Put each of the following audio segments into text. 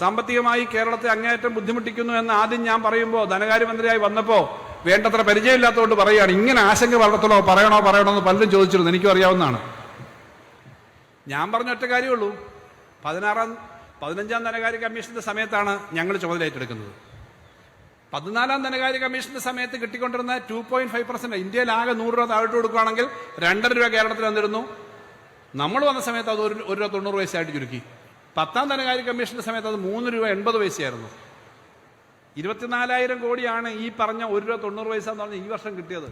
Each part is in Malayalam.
സാമ്പത്തികമായി കേരളത്തെ അങ്ങേയറ്റം ബുദ്ധിമുട്ടിക്കുന്നു എന്ന് ആദ്യം ഞാൻ പറയുമ്പോൾ ധനകാര്യമന്ത്രിയായി വന്നപ്പോൾ വേണ്ടത്ര പരിചയമില്ലാത്തതുകൊണ്ട് പറയുകയാണ് ഇങ്ങനെ ആശങ്ക വളർത്തണോ പറയണോ പറയണോ എന്ന് പലരും ചോദിച്ചിരുന്നു. എനിക്കും അറിയാവുന്നതാണ്. ഞാൻ പറഞ്ഞ ഒറ്റ കാര്യമുള്ളൂ. പതിനാറാം പതിനഞ്ചാം ധനകാര്യ കമ്മീഷന്റെ സമയത്താണ് ഞങ്ങൾ ചുമതല ഏറ്റെടുക്കുന്നത്. പതിനാലാം ധനകാര്യ കമ്മീഷന്റെ സമയത്ത് കിട്ടിക്കൊണ്ടിരുന്ന ടു പോയിന്റ് ഫൈവ് പെർസെന്റ് ഇന്ത്യയിൽ ആകെ നൂറ് രൂപ താഴോട്ട് കൊടുക്കുകയാണെങ്കിൽ രണ്ടര രൂപ കേരളത്തിൽ വന്നിരുന്നു. നമ്മൾ വന്ന സമയത്ത് അത് ഒരു ഒരു രൂപ തൊണ്ണൂറ് വയസ്സായിട്ട് ചുരുക്കി. പത്താം ധനകാര്യ കമ്മീഷന്റെ സമയത്ത് അത് മൂന്ന് രൂപ എൺപത് പൈസയായിരുന്നു. ഇരുപത്തിനാലായിരം കോടിയാണ് ഈ പറഞ്ഞ ഒരു രൂപ തൊണ്ണൂറ് പൈസ എന്ന് പറഞ്ഞ ഈ വർഷം കിട്ടിയത്.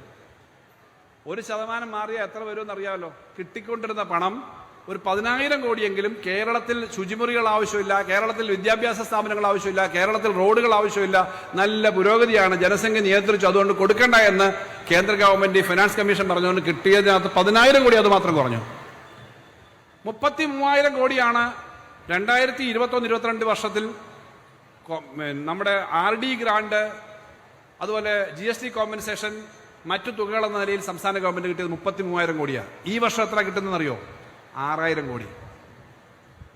ഒരു ശതമാനം മാറിയാൽ എത്ര വരുമെന്ന് അറിയാമല്ലോ കിട്ടിക്കൊണ്ടിരുന്ന പണം ഒരു പതിനായിരം കോടിയെങ്കിലും കേരളത്തിൽ ശുചിമുറികൾ ആവശ്യമില്ല കേരളത്തിൽ വിദ്യാഭ്യാസ സ്ഥാപനങ്ങൾ ആവശ്യമില്ല കേരളത്തിൽ റോഡുകൾ ആവശ്യമില്ല നല്ല പുരോഗതിയാണ് ജനസംഖ്യ നിയന്ത്രിച്ചു അതുകൊണ്ട് കൊടുക്കണ്ട എന്ന് കേന്ദ്ര ഗവൺമെന്റ് ഫിനാൻസ് കമ്മീഷൻ പറഞ്ഞുകൊണ്ട് കിട്ടിയതിനകത്ത് പതിനായിരം കോടി അത് മാത്രം കുറഞ്ഞു. മുപ്പത്തി മൂവായിരം കോടിയാണ് രണ്ടായിരത്തി ഇരുപത്തൊന്ന് ഇരുപത്തിരണ്ട് വർഷത്തിൽ നമ്മുടെ ആർ ഡി ഗ്രാൻഡ് അതുപോലെ ജി എസ് ടി കോമ്പൻസേഷൻ മറ്റു തുകകൾ എന്ന നിലയിൽ സംസ്ഥാന ഗവൺമെന്റ് കിട്ടിയത് മുപ്പത്തി മൂവായിരം കോടിയാണ് ഈ വർഷം എത്ര കിട്ടുന്നതെന്നറിയോ? ആറായിരം കോടി.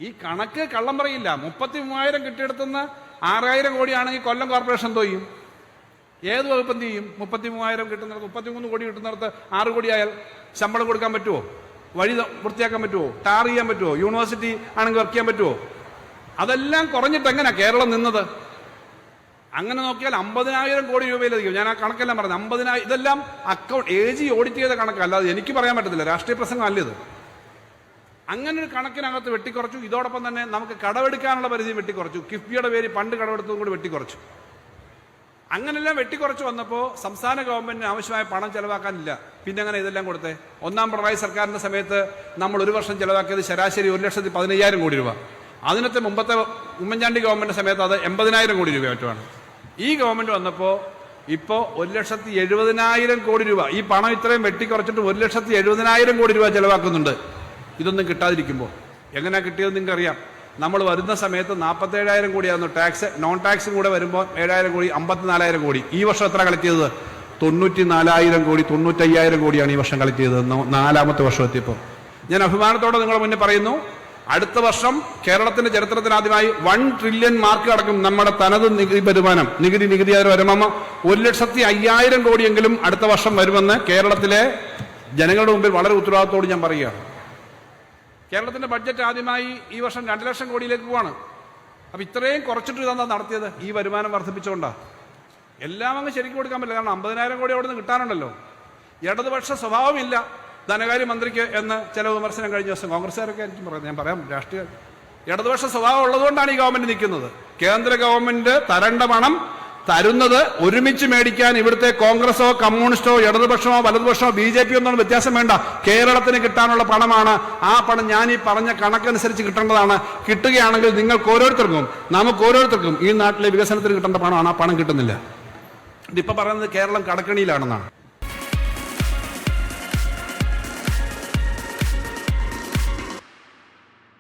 ഈ കണക്ക് കള്ളം പറയില്ല മുപ്പത്തി മൂവായിരം കിട്ടിയെടുത്തുനിന്ന് ആറായിരം കോടിയാണെങ്കിൽ കൊല്ലം കോർപ്പറേഷൻ തോയും ഏത് വകുപ്പ് എന്ത് ചെയ്യും? മുപ്പത്തി മൂവായിരം കിട്ടുന്നിടത്ത് മുപ്പത്തി മൂന്ന് കോടി കിട്ടുന്നിടത്ത് ആറ് കോടി ആയാൽ ശമ്പളം കൊടുക്കാൻ പറ്റുമോ വഴി വൃത്തിയാക്കാൻ പറ്റുമോ ടാർ ചെയ്യാൻ പറ്റുമോ യൂണിവേഴ്സിറ്റി ആണെങ്കിൽ വർക്ക് ചെയ്യാൻ പറ്റുമോ അതെല്ലാം കുറഞ്ഞിട്ട് എങ്ങനെയാ കേരളം നിന്നത്? അങ്ങനെ നോക്കിയാൽ അമ്പതിനായിരം കോടി രൂപയിലധികം. ഞാൻ ആ കണക്കെല്ലാം പറഞ്ഞു അമ്പതിനായിരം ഇതെല്ലാം അക്കൗണ്ട് എ ജി ഓഡിറ്റ് ചെയ്ത കണക്കല്ല അല്ലാതെ എനിക്ക് പറയാൻ പറ്റത്തില്ല. രാഷ്ട്രീയ പ്രസംഗം അല്ല ഇത്. അങ്ങനെ ഒരു കണക്കിനകത്ത് വെട്ടിക്കുറച്ചു. ഇതോടൊപ്പം തന്നെ നമുക്ക് കടമെടുക്കാനുള്ള പരിധി വെട്ടിക്കുറച്ചു. കിഫ്ബിയുടെ പേര് പണ്ട് കടമെടുത്തതും കൂടി വെട്ടിക്കുറച്ചു. അങ്ങനെല്ലാം വെട്ടിക്കുറച്ച് വന്നപ്പോൾ സംസ്ഥാന ഗവൺമെന്റിന് ആവശ്യമായ പണം ചെലവാക്കാനില്ല. പിന്നെ അങ്ങനെ ഇതെല്ലാം കൊടുത്തേ? ഒന്നാം പിണറായി സർക്കാരിന്റെ സമയത്ത് നമ്മൾ ഒരു വർഷം ചെലവാക്കിയത് ശരാശരി ഒരു ലക്ഷത്തി പതിനയ്യായിരം കോടി രൂപ. അതിനത്തെ മുമ്പത്തെ ഉമ്മൻചാണ്ടി ഗവൺമെന്റ് സമയത്ത് അത് എൺപതിനായിരം കോടി രൂപ മറ്റുമാണ്. ഈ ഗവൺമെന്റ് വന്നപ്പോൾ ഇപ്പോൾ ഒരു ലക്ഷത്തി എഴുപതിനായിരം കോടി രൂപ. ഈ പണം ഇത്രയും വെട്ടിക്കുറച്ചിട്ട് ഒരു ലക്ഷത്തി എഴുപതിനായിരം കോടി രൂപ ചെലവാക്കുന്നുണ്ട്. ഇതൊന്നും കിട്ടാതിരിക്കുമ്പോൾ എങ്ങനെയാ കിട്ടിയത് നിങ്ങൾക്ക് അറിയാം നമ്മൾ വരുന്ന സമയത്ത് നാൽപ്പത്തേഴായിരം കോടിയായിരുന്നു ടാക്സ് നോൺ ടാക്സും കൂടെ വരുമ്പോൾ ഏഴായിരം കോടി അമ്പത്തിനാലായിരം കോടി. ഈ വർഷം എത്ര കളക്ട് ചെയ്തത്? തൊണ്ണൂറ്റി നാലായിരം കോടി തൊണ്ണൂറ്റയ്യായിരം കോടിയാണ് ഈ വർഷം കളക്ട് ചെയ്തത്. നാലാമത്തെ വർഷം എത്തിയപ്പോൾ ഞാൻ അഭിമാനത്തോടെ നിങ്ങളുടെ മുന്നേ പറയുന്നു അടുത്ത വർഷം കേരളത്തിന്റെ ചരിത്രത്തിൽ ആദ്യമായി വൺ ട്രില്യൺ മാർക്ക് അടക്കം നമ്മുടെ തനത് നികുതി വരുമാനം നികുതി നികുതി വരുമാനം ഒരു ലക്ഷത്തി അയ്യായിരം കോടിയെങ്കിലും അടുത്ത വർഷം വരുമെന്ന് കേരളത്തിലെ ജനങ്ങളുടെ മുമ്പിൽ വളരെ ഉത്തരവാദിത്തോട് ഞാൻ പറയുകയാണ്. കേരളത്തിന്റെ ബഡ്ജറ്റ് ആദ്യമായി ഈ വർഷം രണ്ട് ലക്ഷം കോടിയിലേക്ക് പോവാണ്. അപ്പം ഇത്രയും കുറച്ചിട്ട് ഇതാണ് നടത്തിയത്? ഈ വരുമാനം വർദ്ധിപ്പിച്ചുകൊണ്ടാണ് എല്ലാം അങ്ങ് ശരിക്കും കൊടുക്കാൻ പറ്റില്ല. കാരണം അമ്പതിനായിരം കോടി അവിടെ നിന്ന് കിട്ടാനുണ്ടല്ലോ. ഇടതുപക്ഷ സ്വഭാവമില്ല ധനകാര്യ മന്ത്രിക്ക് എന്ന് ചില വിമർശനം കഴിഞ്ഞ ദിവസം കോൺഗ്രസ്സുകാരൊക്കെ എനിക്ക് പറയുന്നത്. ഞാൻ പറയാം രാഷ്ട്രീയ ഇടതുപക്ഷ സ്വഭാവം ഉള്ളതുകൊണ്ടാണ് ഈ ഗവൺമെന്റ് നിൽക്കുന്നത്. കേന്ദ്ര ഗവൺമെന്റ് തരണ്ട പണം തരുന്നത് ഒരുമിച്ച് മേടിക്കാൻ ഇവിടുത്തെ കോൺഗ്രസോ കമ്മ്യൂണിസ്റ്റോ ഇടതുപക്ഷമോ വലതുപക്ഷമോ ബി ജെ പി ഒന്നും വ്യത്യാസം വേണ്ട. കേരളത്തിന് കിട്ടാനുള്ള പണമാണ്. ആ പണം ഞാൻ ഈ പറഞ്ഞ കണക്കനുസരിച്ച് കിട്ടേണ്ടതാണ്. കിട്ടുകയാണെങ്കിൽ നിങ്ങൾക്ക് ഓരോരുത്തർക്കും നമുക്ക് ഓരോരുത്തർക്കും ഈ നാട്ടിലെ വികസനത്തിന് കിട്ടേണ്ട പണമാണ്. ആ പണം കിട്ടുന്നില്ല. ഇതിപ്പോ പറയുന്നത് കേരളം കടക്കണിയിലാണെന്നാണ്.